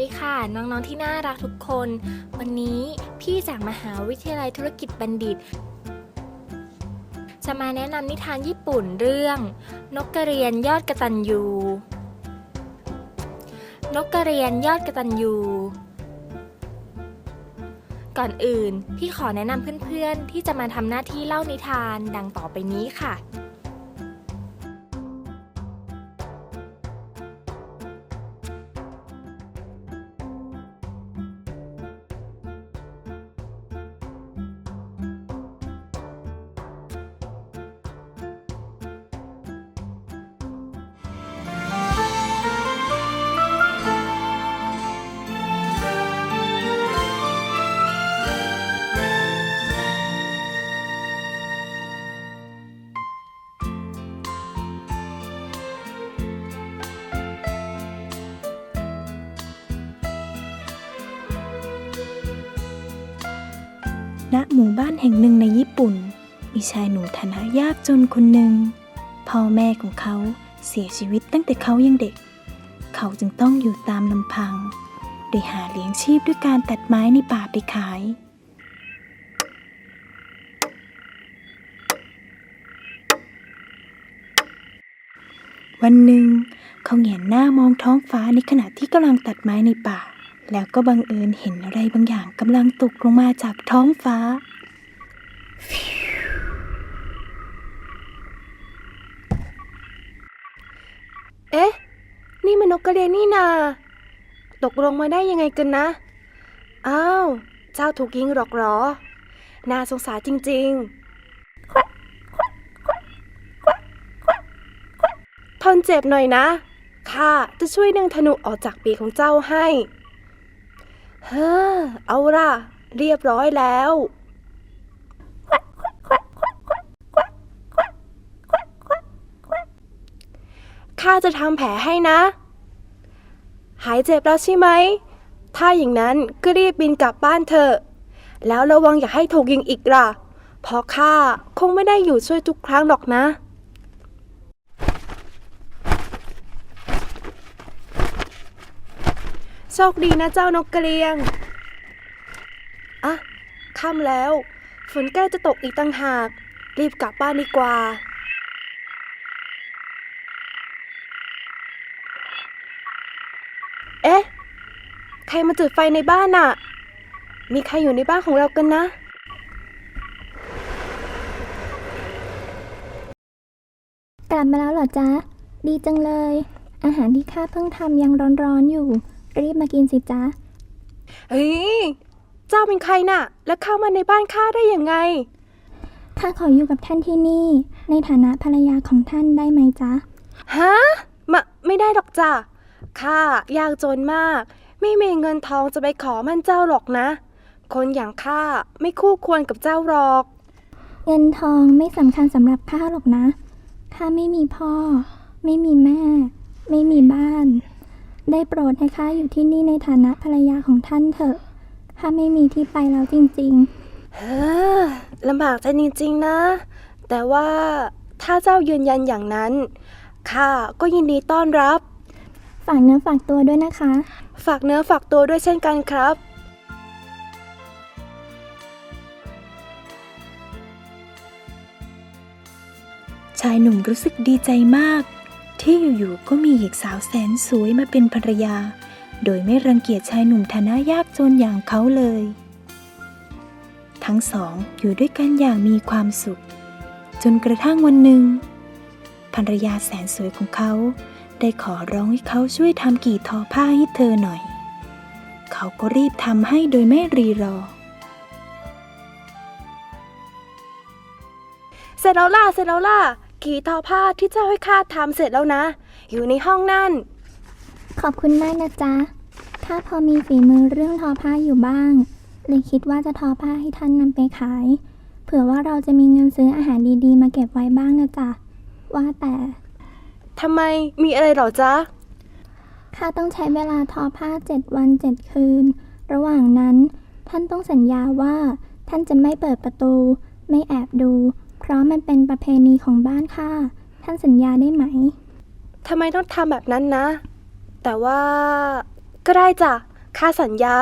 ดีค่ะ น้องๆที่น่ารักทุกคน วันนี้พี่จากมหาวิทยาลัยธุรกิจบัณฑิต จะมาแนะนำนิทานญี่ปุ่นเรื่อง นกกระเรียนยอดกระตันยูนกกระเรียนยอดกระตันยูก่อนอื่น พี่ขอแนะนำเพื่อนๆ ที่จะมาทำหน้าที่เล่านิทานดังต่อไปนี้ค่ะ ณหมู่บ้านแห่งหนึ่งในญี่ปุ่น มีชายหนุ่มฐานะยากจนคนหนึ่งพ่อแม่ของเขาเสียชีวิตตั้งแต่เขายังเด็ก เขาจึงต้องอยู่ตามลำพัง โดยหาเลี้ยงชีพด้วยการตัดไม้ในป่าไปขาย วันหนึ่งเขาเหงนหน้ามองท้องฟ้าในขณะที่กำลังตัดไม้ในป่า แล้วก็บังเอิญเห็นอะไรบางอย่างกำลังตกลงมาจากท้องฟ้า เอ๊ะ นี่มันนกกระเรียนนี่นา ตกลงมาได้ยังไงกันนะ อ้าว เจ้าถูกยิงหรอกหรอ น่าสงสารจริงๆ ทนเจ็บหน่อยนะ ข้าจะช่วยดึงธนูออกจากปีกของเจ้าให้ ฮ้อเอาล่ะ เรียบร้อยแล้วข้าจะทำแผลให้นะ หายเจ็บแล้วใช่ไหม ถ้าอย่างนั้นก็รีบบินกลับบ้านเถอะ แล้วระวังอย่าให้ถูกยิงอีกล่ะ เพราะข้าคงไม่ได้อยู่ช่วยทุกครั้งหรอกนะ โชคดีนะเจ้านกกระเรียง อะค่ำแล้ว ฝนใกล้จะตกอีกตั้งหาก รีบกลับบ้านดีกว่า เอ๊ะ ใครมาจุดไฟในบ้านน่ะ มีใครอยู่ในบ้านของเรากันนะ กลับมาแล้วเหรอจ๊ะ ดีจังเลย อาหารที่ข้าเพิ่งทำยังร้อนๆอยู่ รีบมากินสิจ๊ะ เฮ้ย เจ้าเป็นใครน่ะ แล้วเข้ามาในบ้านข้าได้ยังไง ข้าขออยู่กับท่านที่นี่ ในฐานะภรรยาของท่านได้ไหมจ๊ะ ฮะมะไม่ได้หรอกจ้ะ ข้ายากจนมาก ไม่มีเงินทองจะไปขอมันเจ้าหรอกนะ คนอย่างข้าไม่คู่ควรกับเจ้าหรอก เงินทองไม่สำคัญสำหรับข้าหรอกนะ ข้าไม่มีพ่อ ไม่มีแม่ ไม่มีบ้าน ได้โปรดให้ข้าอยู่ที่นี่ในฐานะภรรยาของท่านเถอะข้าไม่มีที่ไปแล้วจริงเฮ้อลำบากใจจริงๆนะ แต่ว่าถ้าเจ้ายืนยันอย่างนั้นข้าก็ยินดีต้อนรับๆฝากเนื้อฝากตัวด้วยนะคะ ฝากเนื้อฝากตัวด้วยเช่นกันครับชายหนุ่มรู้สึกดีใจมาก ที่อยู่ๆก็มีหญิงสาวแสนสวยมาเป็นภรรยา โดยไม่รังเกียจชายหนุ่มฐานะยากจนอย่างเขาเลย ทั้งสองอยู่ด้วยกันอย่างมีความสุข จนกระทั่งวันหนึ่งภรรยาแสนสวยของเขา ได้ขอร้องให้เขาช่วยทำกี่ทอผ้าให้เธอหน่อย เขาก็รีบทำให้โดยไม่รีรอเสร็จแล้วล่ะเสร็จแล้วล่ะ กี่ทอผ้าที่เจ้าให้ข้าทำเสร็จแล้วนะ อยู่ในห้องนั่น ขอบคุณมากนะจ๊ะข้าพอมีฝีมือเรื่องทอผ้าอยู่บ้าง เลยคิดว่าจะทอผ้าให้ท่านนำไปขาย เผื่อว่าเราจะมีเงินซื้ออาหารดีๆ มาเก็บไว้บ้างนะจ๊ะ ว่าแต่ทำไมมีอะไรเหรอจ๊ะ ข้าต้องใช้เวลาทอผ้าเจ็ดวันเจ็ดคืน ระหว่างนั้น ท่านต้องสัญญาว่า ท่านจะไม่เปิดประตู ไม่แอบดูเพ ราะมันเป็นประเพณีของบ้านข้าท่านสัญญาได้ไหม ทำไมต้องทำแบบนั้นนะ แต่ว่าก็ได้จ้ะข้าสัญญา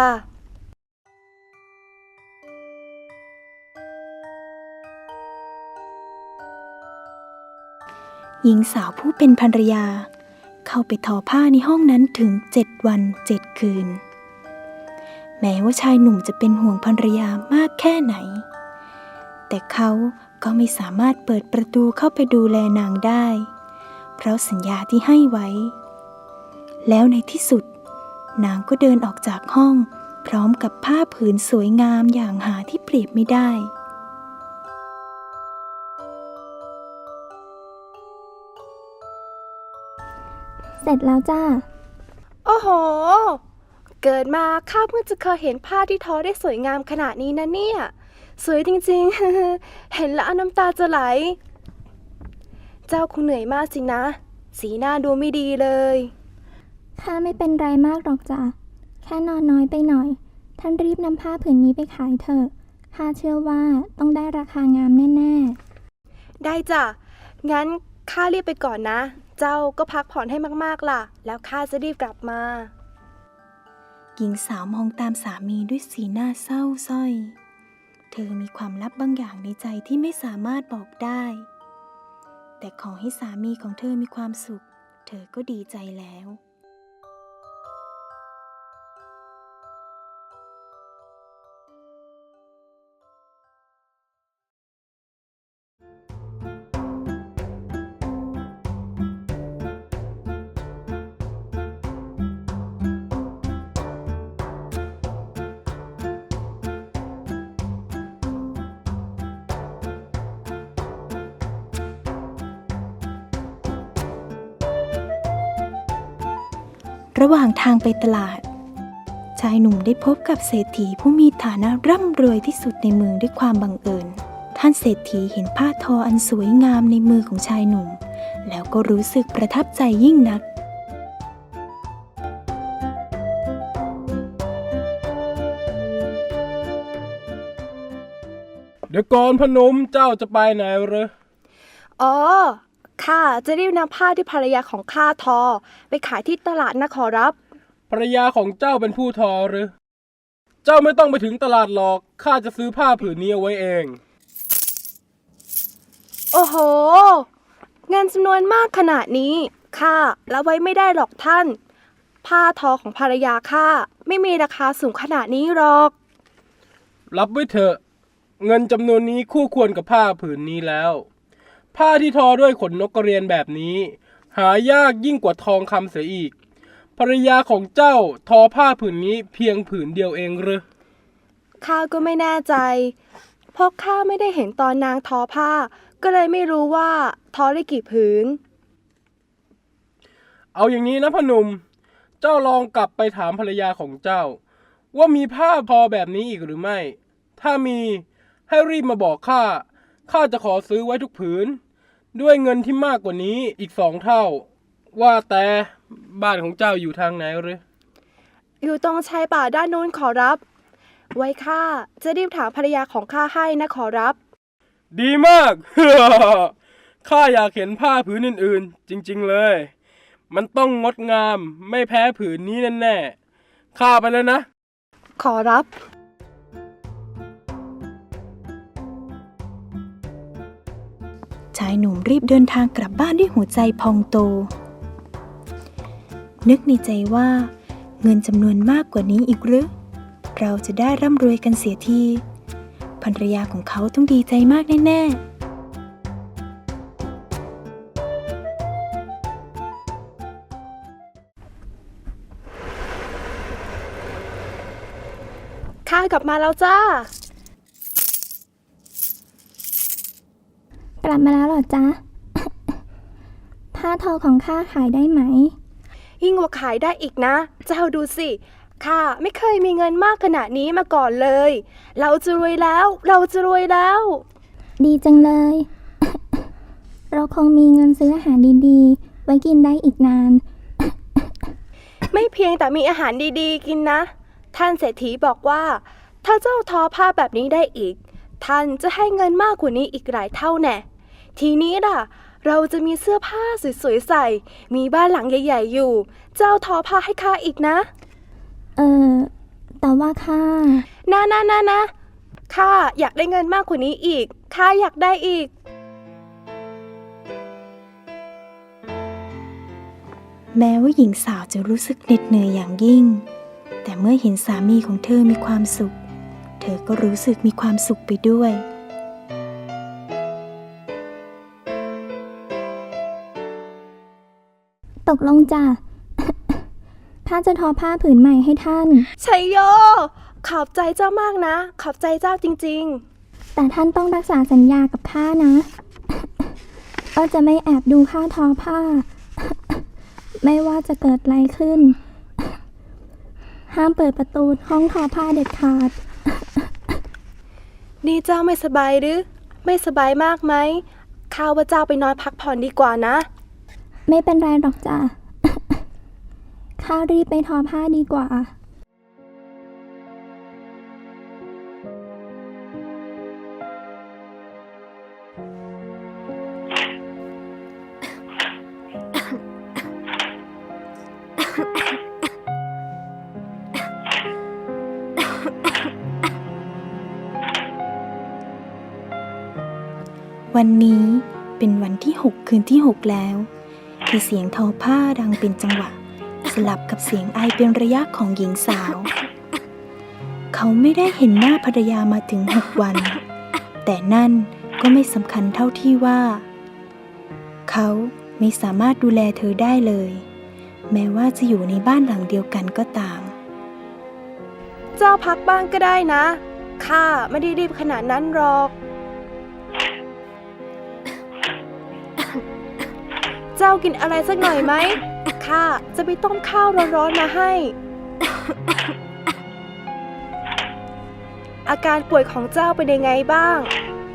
หญิงสาวผู้เป็นภรรยา เข้าไปทอผ้าในห้องนั้นถึงเจ็ดวันเจ็ดคืน แม้ว่าชายหนุ่มจะเป็นห่วงภรรยามากแค่ไหน แต่เขา ก็ไม่สามารถเปิดประตูเข้าไปดูแลนางได้ เพราะสัญญาที่ให้ไว้ แล้วในที่สุด นางก็เดินออกจากห้อง พร้อมกับผ้าผืนสวยงามอย่างหาที่เปรียบไม่ได้เสร็จแล้วจ้า โอ้โห เกิดมาข้าเพิ่งจะเคยเห็นผ้าที่ทอได้สวยงามขนาดนี้นะเนี่ย สวยจริงๆ เห็นแล้วน้ำตาจะไหล เจ้าคงเหนื่อยมากสินะ สีหน้าดูไม่ดีเลย ข้าไม่เป็นไรมากหรอกจ้ะ แค่นอนน้อยไปหน่อย ท่านรีบนำผ้าผืนนี้ไปขายเถอะ ข้าเชื่อว่าต้องได้ราคางามแน่ได้จ้ะ งั้นข้ารีบไปก่อนนะ เจ้าก็พักผ่อนให้มากๆล่ะ แล้วข้าจะรีบกลับมา หญิงสาวมองตามสามีด้วยสีหน้าเศร้าสร้อย เธอมีความลับบางอย่างในใจที่ไม่สามารถบอกได้ แต่ขอให้สามีของเธอมีความสุข เธอก็ดีใจแล้ว ระหว่างทางไปตลาด ชายหนุ่มได้พบกับเศรษฐีผู้มีฐานะร่ำรวยที่สุดในเมืองด้วยความบังเอิญ ท่านเศรษฐีเห็นผ้าทออันสวยงามในมือของชายหนุ่ม แล้วก็รู้สึกประทับใจยิ่งนักเดี๋ยวก่อนพนมเจ้าจะไปไหนเหรอ อ๋อ ข้าจะรีบนำผ้าที่ภรรยาของข้าทอ ไปขายที่ตลาดนะขอรับ ภรรยาของเจ้าเป็นผู้ทอหรือ เจ้าไม่ต้องไปถึงตลาดหรอก ข้าจะซื้อผ้าผืนนี้เอาไว้เอง โอ้โห เงินจำนวนมากขนาดนี้ข้ารับไว้ไม่ได้หรอกท่าน ผ้าทอของภรรยาข้าไม่มีราคาสูงขนาดนี้หรอก รับไว้เถอะ เงินจำนวนนี้คู่ควรกับผ้าผืนนี้แล้ว ผ้าที่ทอด้วยขนนกกระเรียนแบบนี้ หายากยิ่งกว่าทองคำเสียอีก ภรรยาของเจ้าทอผ้าผืนนี้เพียงผืนเดียวเองหรือข้าก็ไม่แน่ใจ เพราะข้าไม่ได้เห็นตอนนางทอผ้า ก็เลยไม่รู้ว่าทอได้กี่ผืน เอาอย่างนี้นะพอหนุมเจ้าลองกลับไปถามภรรยาของเจ้า ว่ามีผ้าพอแบบนี้อีกหรือไม่ ถ้ามีให้รีบมาบอกข้า ข้าจะขอซื้อไว้ทุกผืน ด้วยเงินที่มากกว่านี้อีกสองเท่า ว่าแต่บ้านของเจ้าอยู่ทางไหนหรือ อยู่ตรงชายป่าด้านนู้นขอรับ ไว้ข้าจะรีบถามภรรยาของข้าให้นะขอรับ ดีมาก ข้าอยากเห็นผ้าผืนอื่นๆ จริง ๆเลย มันต้องงดงามไม่แพ้ผืนนี้แน่ๆข้าไปแล้วนะ ขอรับ ชายหนุ่มรีบเดินทางกลับบ้านด้วยหัวใจพองโต นึกในใจว่า เงินจำนวนมากกว่านี้อีกหรือ เราจะได้ร่ำรวยกันเสียทีภรรยาของเขาต้องดีใจมากแน่ๆข้ากลับมาแล้วจ้า กลับมาแล้วเหรอจ๊ะ ผ้าทอของข้าขายได้ไหม ยิ่งกว่าขายได้อีกนะ เจ้าดูสิ ข้าไม่เคยมีเงินมากขนาดนี้มาก่อนเลย เราจะรวยแล้ว เราจะรวยแล้ว ดีจังเลย เราคงมีเงินซื้ออาหารดีๆ ไว้กินได้อีกนาน ไม่เพียงแต่มีอาหารดีๆ กินนะ ท่านเศรษฐีบอกว่า ถ้าเจ้าทอผ้าแบบนี้ได้อีก ท่านจะให้เงินมากกว่านี้อีกหลายเท่าแน่ ทีนี้ล่ะ เราจะมีเสื้อผ้าสวยๆใส่ มีบ้านหลังใหญ่ ๆ อยู่ เจ้าทอผ้าให้ข้าอีกนะ เออ แต่ว่าข้านะนะนะนะข้าอยากได้เงินมากกว่านี้อีก ข้าอยากได้อีก แม้ว่าหญิงสาวจะรู้สึกเหน็ดเหนื่อยอย่างยิ่ง แต่เมื่อเห็นสามีของเธอมีความสุข เธอก็รู้สึกมีความสุขไปด้วย ตกลงจ้ะ ข้าจะทอผ้าผืนใหม่ให้ท่าน ชัยโย ขอบใจเจ้ามากนะ ขอบใจเจ้าจริง แต่ท่านต้องรักษาสัญญากับข้านะ ก็จะไม่แอบดูข้าทอผ้า ไม่ว่าจะเกิดอะไรขึ้น ห้ามเปิดประตูห้องทอผ้าเด็ดขาด ๆ นี่เจ้าไม่สบายหรือ ไม่สบายมากไหมข้าว่าเจ้าไปนอนพักผ่อนดีกว่านะ ไม่เป็นไรหรอกจ้ะข้ารีบไปทอผ้าดีกว่า วันนี้เป็นวันที่ 6 คืนที่ 6 แล้ว ที่เสียงทอผ้าดังเป็นจังหวะ สลับกับเสียงไอเป็นระยะของหญิงสาว เขาไม่ได้เห็นหน้าภรรยามาถึง6วัน แต่นั่นก็ไม่สำคัญเท่าที่ว่า เขาไม่สามารถดูแลเธอได้เลย แม้ว่าจะอยู่ในบ้านหลังเดียวกันก็ตาม เจ้าพักบ้างก็ได้นะ ข้าไม่ได้รีบขนาดนั้นหรอก จ้ากินอะไรสักหน่อยไหม ข้าจะไปต้มข้าวร้อนๆมาให้ อาการป่วยของเจ้าเป็นยังไงบ้าง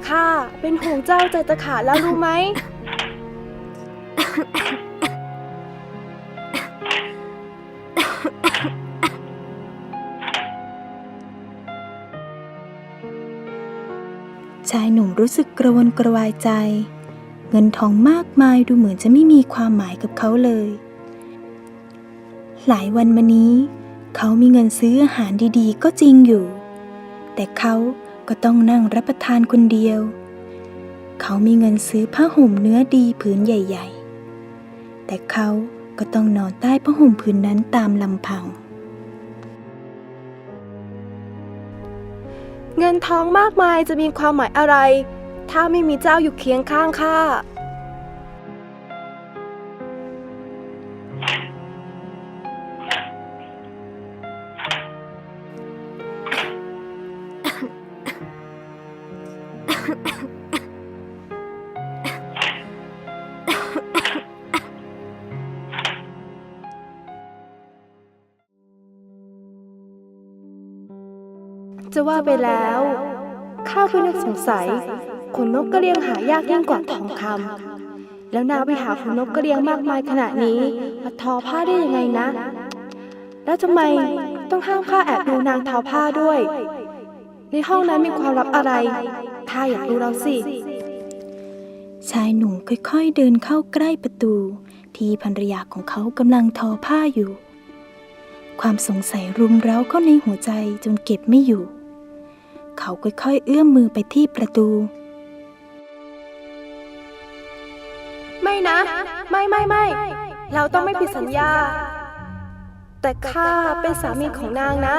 ข้าเป็นห่วงเจ้าใจจะขาดแล้วรู้ไหม ชายหนุ่มรู้สึกกระวนกระวายใจ เงินทองมากมายดูเหมือนจะไม่มีความหมายกับเขาเลย หลายวันมานี้ เขามีเงินซื้ออาหารดีๆ ก็จริงอยู่ แต่เขาก็ต้องนั่งรับประทานคนเดียว เขามีเงินซื้อผ้าห่มเนื้อดีผืนใหญ่ ๆ แต่เขาก็ต้องนอนใต้ผ้าห่มผืนนั้นตามลำพัง เงินทองมากมายจะมีความหมายอะไร ถ้าไม่มีเจ้าอยู่เคียงข้างข้า จะว่าไปแล้ว ข้าก็นึกสงสัยขนนกกระเรียงหายากยิ่งกว่าทองคำแล้วนางไปหาขนนกกระเรียงมากมายขนาดนี้มาทอผ้าได้ยังไงนะ แล้วทำไมต้องห้ามข้าแอบดูนางทอผ้าด้วย ในห้องนั้นมีความลับอะไรข้าอยากรู้แล้วสิชายหนุ่มค่อยๆเดินเข้าใกล้ประตู ที่ภรรยาของเขากำลังทอผ้าอยู่ ความสงสัยรุมเร้าเข้าในหัวใจจนเก็บไม่อยู่ เขาค่อยๆ เอื้อมมือไปที่ประตู ไม่นะ ไม่ไม่ไม่ เราต้องไม่ผิดสัญญา แต่ข้าเป็นสามีของนางนะ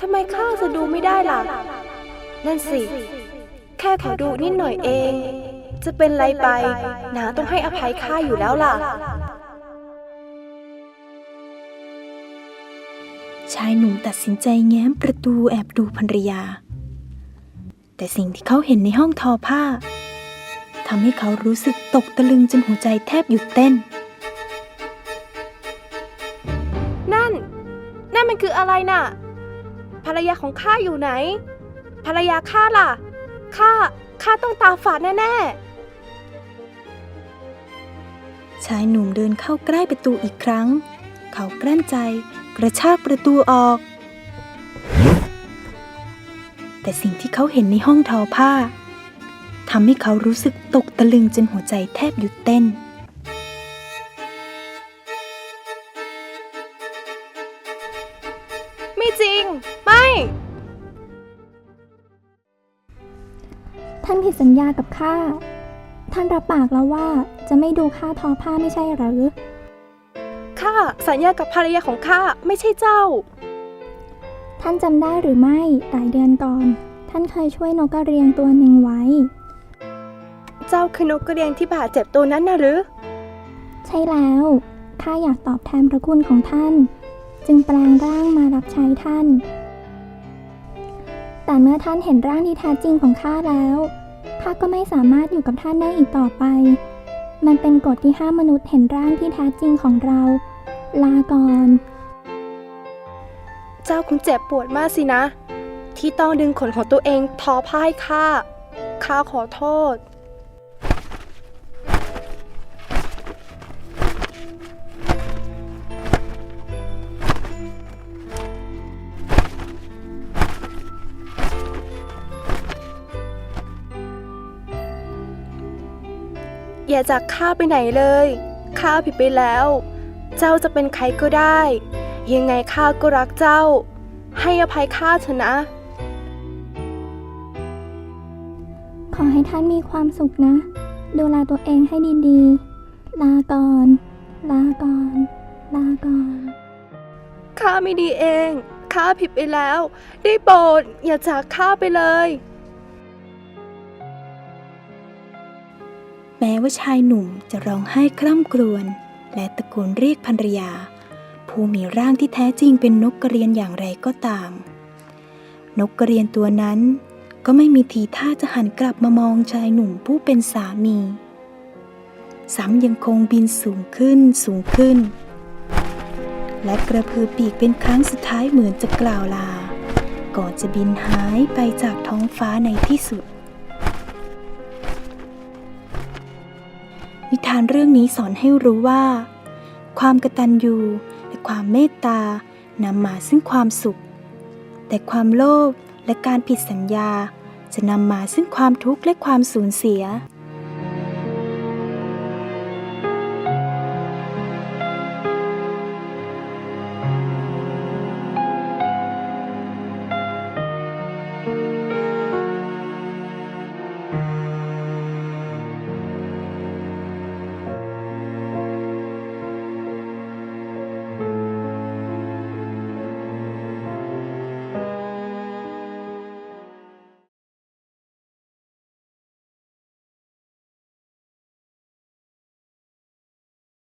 ทำไมข้าจะดูไม่ได้ล่ะ นั่นสิ แค่ขอดูนิดหน่อยเอง จะเป็นไรไปนาต้องให้อภัยข้าอยู่แล้วล่ะ ชายหนุ่มตัดสินใจแง้มประตูแอบดูภรรยา แต่สิ่งที่เขาเห็นในห้องทอผ้าทำให้เขารู้สึกตกตะลึงจนหัวใจแทบหยุดเต้น นั่น นั่นมันคืออะไรน่ะ ภรรยาของข้าอยู่ไหน ภรรยาข้าล่ะ ข้า ข้าต้องตาฝาดแน่ชายหนุ่มเดินเข้าใกล้ประตูอีกครั้ง เขากลั้นใจ กระชากประตูออก แต่สิ่งที่เขาเห็นในห้องทอผ้าทำให้เขารู้สึกตกตะลึงจนหัวใจแทบหยุดเต้น ไม่จริง ไม่ ท่านผิดสัญญากับข้า ท่านรับปากแล้วว่าจะไม่ดูข้าทอผ้าไม่ใช่หรือ ข้า สัญญากับภรรยาของข้าไม่ใช่เจ้า ท่านจำได้หรือไม่หลายเดือนก่อน ท่านเคยช่วยนกกระเรียงตัวหนึ่งไว้ เจ้าคือนกกระเรียงที่บาดเจ็บตัวนั้นนะหรือ ใช่แล้วข้าอยากตอบแทนพระคุณของท่าน จึงแปลงร่างมารับใช้ท่าน แต่เมื่อท่านเห็นร่างที่แท้จริงของข้าแล้วข้าก็ไม่สามารถอยู่กับท่านได้อีกต่อไป มันเป็นกฎที่ห้ามมนุษย์เห็นร่างที่แท้จริงของเรา ลาก่อน เจ้าคงเจ็บปวดมากสินะ ที่ต้องดึงขนของตัวเองทอผ้าให้ข้าข้าขอโทษ อย่าจากข้าไปไหนเลย ข้าผิดไปแล้ว เจ้าจะเป็นใครก็ได้ ยังไงข้าก็รักเจ้า ให้อภัยข้าเถอะนะ ขอให้ท่านมีความสุขนะ ดูแลตัวเองให้ดีๆ ลาก่อน ลาก่อน ลาก่อน ข้าไม่ดีเอง ข้าผิดไปแล้ว ได้โปรดอย่าจากข้าไปเลย แม้ว่าชายหนุ่มจะร้องไห้คร่ำครวญ และตะโกนเรียกภรรยา ผู้มีร่างที่แท้จริงเป็นนกกระเรียนอย่างไรก็ตาม นกกระเรียนตัวนั้น ก็ไม่มีทีท่าจะหันกลับมามองชายหนุ่มผู้เป็นสามี ซ้ำยังคงบินสูงขึ้นสูงขึ้น และกระพือปีกเป็นครั้งสุดท้ายเหมือนจะกล่าวลา ก่อนจะบินหายไปจากท้องฟ้าในที่สุด นิทานเรื่องนี้สอนให้รู้ว่า ความกตัญญูและความเมตตานำมาซึ่งความสุข แต่ความโลภและการผิดสัญญาจะนำมาซึ่งความทุกข์และความสูญเสีย